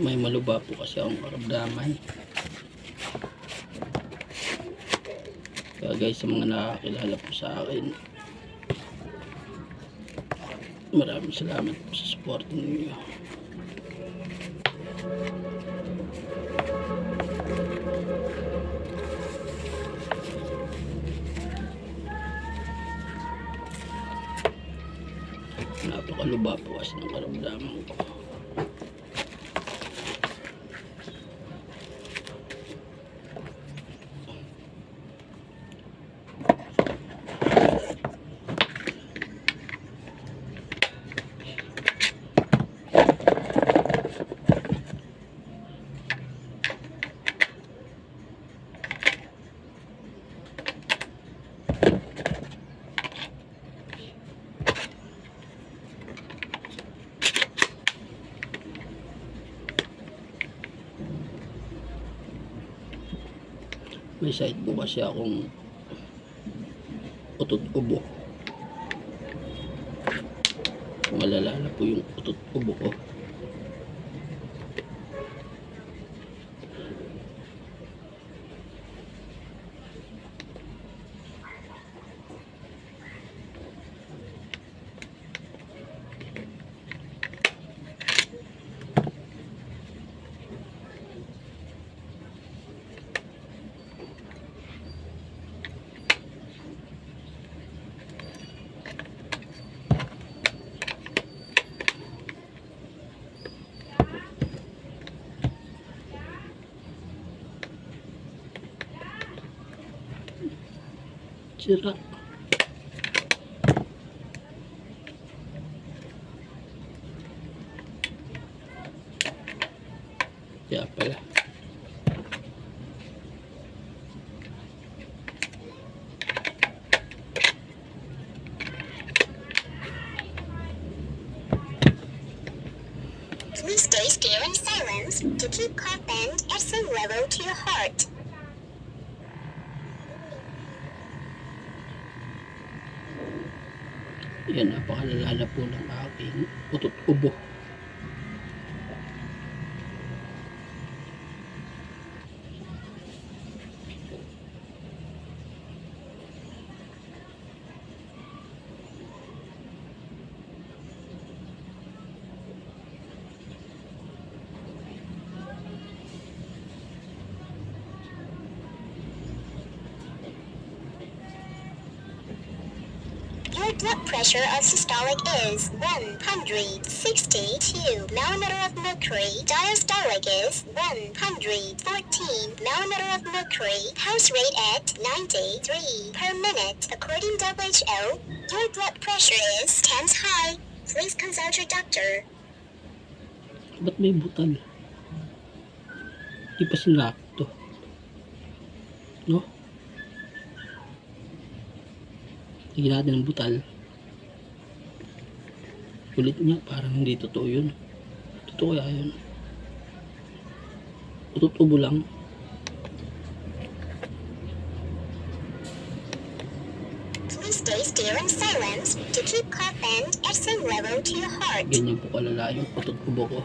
may maluba po kasi akong karamdaman. Kaya guys, sa mga nakakilala po sa akin, maraming salamat po sa support ninyo. Napakaluba po kasi ng karamdaman ko. May side po kasi akong utot ubo. Malala po yung utot ubo ko. Sira. Kaya pala. Please stay still in silence to keep cough and at same level to your heart. Yan, napakalala po ng aking utot ubo. Your blood pressure of systolic is 162 millimeter of mercury. Diastolic is 114 millimeter of mercury. Pulse rate at 93 per minute. According to WHO, your blood pressure is 10 high. Please consult your doctor. Ba't may butal? Di pa sinakto. No? Lagyan natin ng butal. Ulit niya, parang hindi totoo yun. Totoo kaya yun. Utot ubo lang. Please stay still in silence to keep cough and at same level to your heart. Ganyan po kalala yung utot ubo ko.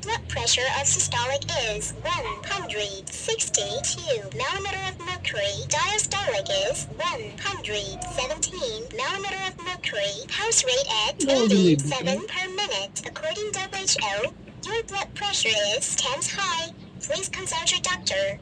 Your blood pressure of systolic is 162 millimeter of mercury. Diastolic is 117 millimeter of mercury. Pulse rate at No, 87 per minute. According to WHO, your blood pressure is 10 high. Please consult your doctor.